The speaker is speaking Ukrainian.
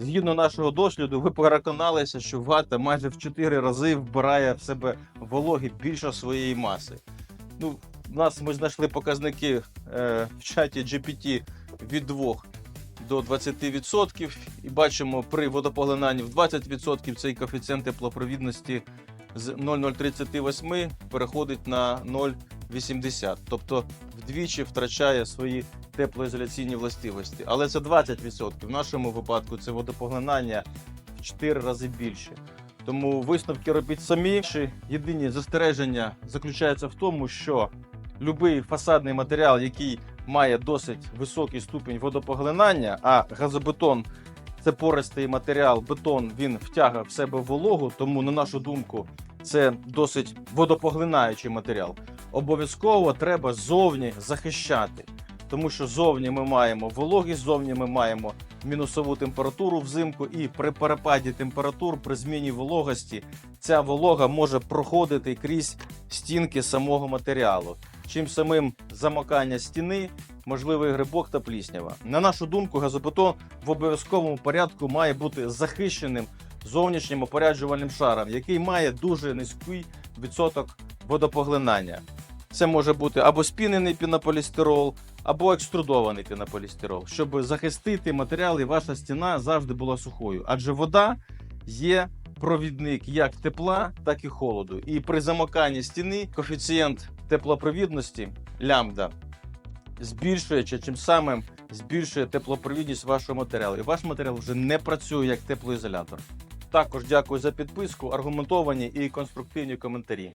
Згідно нашого досліду, ви переконалися, що вата майже в 4 рази вбирає в себе вологи більше своєї маси. Ну, у нас ми знайшли показники е, в чаті GPT від 2 до 20%, і бачимо при водопоглинанні в 20% цей коефіцієнт теплопровідності з 0,038 переходить на 0,80, тобто вдвічі втрачає свої теплоізоляційні властивості. Але це 20%. В нашому випадку це водопоглинання в 4 рази більше. Тому висновки робіть самі. Єдині застереження заключаються в тому, що будь-який фасадний матеріал, який має досить високий ступінь водопоглинання, а газобетон це пористий матеріал, бетон він втягає в себе вологу, тому, на нашу думку, це досить водопоглинаючий матеріал. Обов'язково треба зовні захищати, тому що зовні ми маємо вологість, зовні ми маємо мінусову температуру взимку, і при перепаді температур, при зміні вологості, ця волога може проходити крізь стінки самого матеріалу. Чим самим замокання стіни, можливий грибок та пліснява. На нашу думку, газобетон в обов'язковому порядку має бути захищеним зовнішнім опоряджувальним шаром, який має дуже низький відсоток водопоглинання. Це може бути або спінений пінополістирол, або екструдований пінополістирол, щоб захистити матеріал і ваша стіна завжди була сухою. Адже вода є провідник як тепла, так і холоду. І при замоканні стіни коефіцієнт теплопровідності лямбда збільшує чи чим самим збільшує теплопровідність вашого матеріалу. І ваш матеріал вже не працює як теплоізолятор. Також дякую за підписку, аргументовані і конструктивні коментарі.